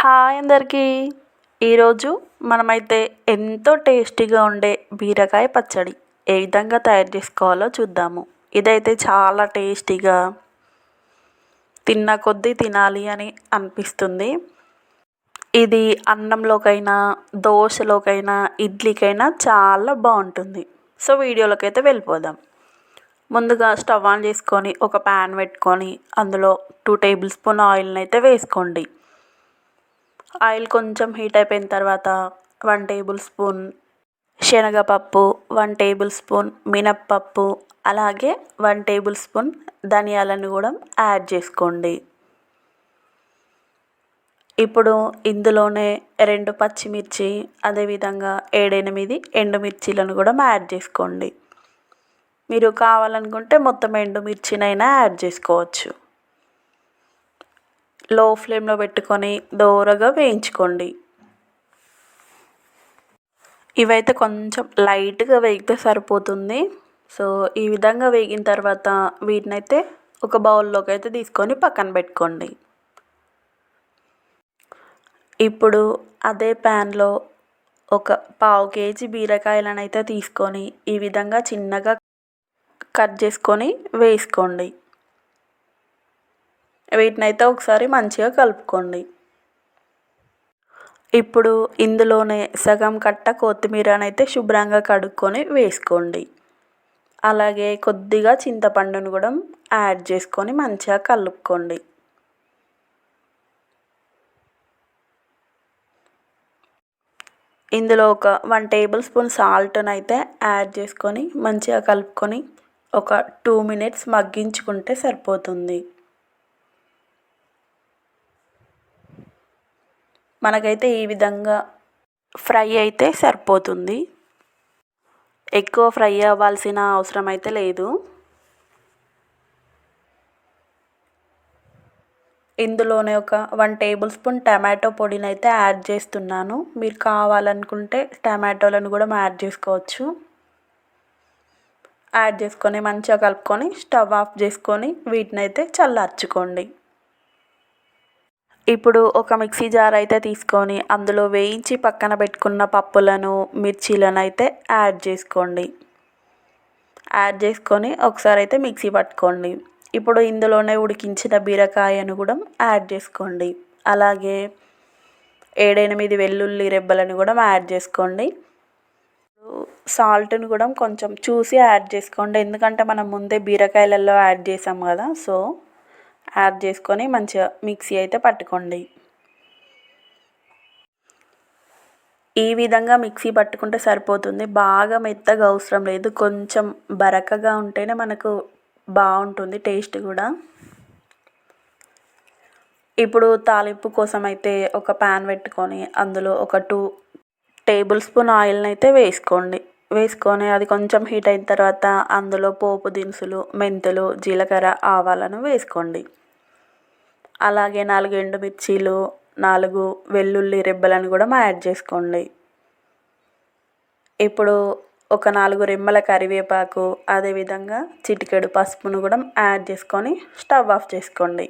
Hi అందరికీ. ఈరోజు మనమైతే ఎంతో టేస్టీగా ఉండే బీరకాయ పచ్చడి ఏ విధంగా తయారు చేసుకోవాలో చూద్దాము. ఇదైతే చాలా టేస్టీగా తిన్న కొద్దీ తినాలి అని అనిపిస్తుంది. ఇది అన్నంలోకైనా దోశలోకైనా ఇడ్లీకైనా చాలా బాగుంటుంది. సో వీడియోలోకి అయితే వెళ్ళిపోదాం. ముందుగా స్టవ్ ఆన్ చేసుకొని ఒక ప్యాన్ పెట్టుకొని అందులో టూ టేబుల్ స్పూన్ ఆయిల్ని అయితే వేసుకోండి. ఆయిల్ కొంచెం హీట్ అయిపోయిన తర్వాత వన్ టేబుల్ స్పూన్ శనగపప్పు వన్ టేబుల్ స్పూన్ మినప్పప్పు అలాగే వన్ టేబుల్ స్పూన్ ధనియాలను కూడా యాడ్ చేసుకోండి. ఇప్పుడు ఇందులోనే రెండు పచ్చిమిర్చి అదేవిధంగా ఏడెనిమిది ఎండుమిర్చీలను కూడా యాడ్ చేసుకోండి. మీరు కావాలనుకుంటే మొత్తం ఎండుమిర్చినైనా యాడ్ చేసుకోవచ్చు. లో ఫ్లేమ్లో పెట్టుకొని దోరగా వేయించుకోండి. ఇవైతే కొంచెం లైట్గా వేగితే సరిపోతుంది. సో ఈ విధంగా వేగిన తర్వాత వీటినైతే ఒక బౌల్లోకి అయితే తీసుకొని పక్కన పెట్టుకోండి. ఇప్పుడు అదే ప్యాన్లో ఒక పావు కేజీ బీరకాయలను అయితే తీసుకొని ఈ విధంగా చిన్నగా కట్ చేసుకొని వేసుకోండి. వీటినైతే ఒకసారి మంచిగా కలుపుకోండి. ఇప్పుడు ఇందులోనే సగం కట్ట కొత్తిమీరనైతే శుభ్రంగా కడుక్కొని వేసుకోండి. అలాగే కొద్దిగా చింతపండును కూడా యాడ్ చేసుకొని మంచిగా కలుపుకోండి. ఇందులో ఒక వన్ టేబుల్ స్పూన్ సాల్ట్ని అయితే యాడ్ చేసుకొని మంచిగా కలుపుకొని ఒక టూ మినిట్స్ మగ్గించుకుంటే సరిపోతుంది. మనకైతే ఈ విధంగా ఫ్రై అయితే సరిపోతుంది. ఎక్కువ ఫ్రై అవ్వాల్సిన అవసరం అయితే లేదు. ఇందులోనే ఒక వన్ టేబుల్ స్పూన్ టమాటో పొడిని అయితే యాడ్ చేస్తున్నాను. మీరు కావాలనుకుంటే టమాటోలను కూడా యాడ్ చేసుకోవచ్చు. యాడ్ చేసుకొని మంచిగా కలుపుకొని స్టవ్ ఆఫ్ చేసుకొని వీటిని అయితే చల్లార్చుకోండి. ఇప్పుడు ఒక మిక్సీ జార్ అయితే తీసుకొని అందులో వేయించి పక్కన పెట్టుకున్న పప్పులను మిర్చీలను అయితే యాడ్ చేసుకోండి. యాడ్ చేసుకొని ఒకసారి అయితే మిక్సీ పట్టుకోండి. ఇప్పుడు ఇందులోనే ఉడికించిన బీరకాయను కూడా యాడ్ చేసుకోండి. అలాగే ఏడెనిమిది వెల్లుల్లి రెబ్బలను కూడా యాడ్ చేసుకోండి. సాల్ట్ని కూడా కొంచెం చూసి యాడ్ చేసుకోండి. ఎందుకంటే మనం ముందే బీరకాయలలో యాడ్ చేసాం కదా సో యాడ్ చేసుకొని మంచిగా మిక్సీ అయితే పట్టుకోండి. ఈ విధంగా మిక్సీ పట్టుకుంటే సరిపోతుంది. బాగా మెత్తగా అవసరం లేదు. కొంచెం బరకగా ఉంటేనే మనకు బాగుంటుంది టేస్ట్ కూడా. ఇప్పుడు తాలింపు కోసం అయితే ఒక ప్యాన్ పెట్టుకొని అందులో ఒక టూ టేబుల్ స్పూన్ ఆయిల్ని అయితే వేసుకోండి. వేసుకొని అది కొంచెం హీట్ అయిన తర్వాత అందులో పోపు దినుసులు మెంతులు జీలకర్ర ఆవాలను వేసుకోండి. అలాగే నాలుగు ఎండుమిర్చీలు నాలుగు వెల్లుల్లి రెబ్బలను కూడా యాడ్ చేసుకోండి. ఇప్పుడు ఒక నాలుగు రెమ్మల కరివేపాకు అదేవిధంగా చిటికెడు పసుపును కూడా యాడ్ చేసుకొని స్టవ్ ఆఫ్ చేసుకోండి.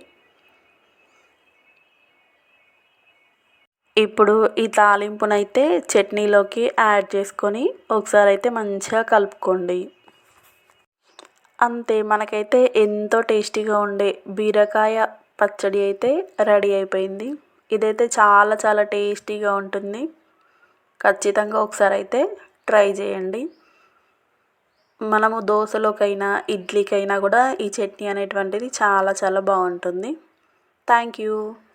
ఇప్పుడు ఈ తాలింపునైతే చట్నీలోకి యాడ్ చేసుకొని ఒకసారి అయితే మంచిగా కలుపుకోండి. అంతే మనకైతే ఎంతో టేస్టీగా ఉండే బీరకాయ పచ్చడి అయితే రెడీ అయిపోయింది. ఇదైతే చాలా చాలా టేస్టీగా ఉంటుంది. ఖచ్చితంగా ఒకసారి అయితే ట్రై చేయండి. మనము దోశలోకైనా ఇడ్లీకైనా కూడా ఈ చట్నీ అనేటువంటిది చాలా చాలా బాగుంటుంది. Thank you.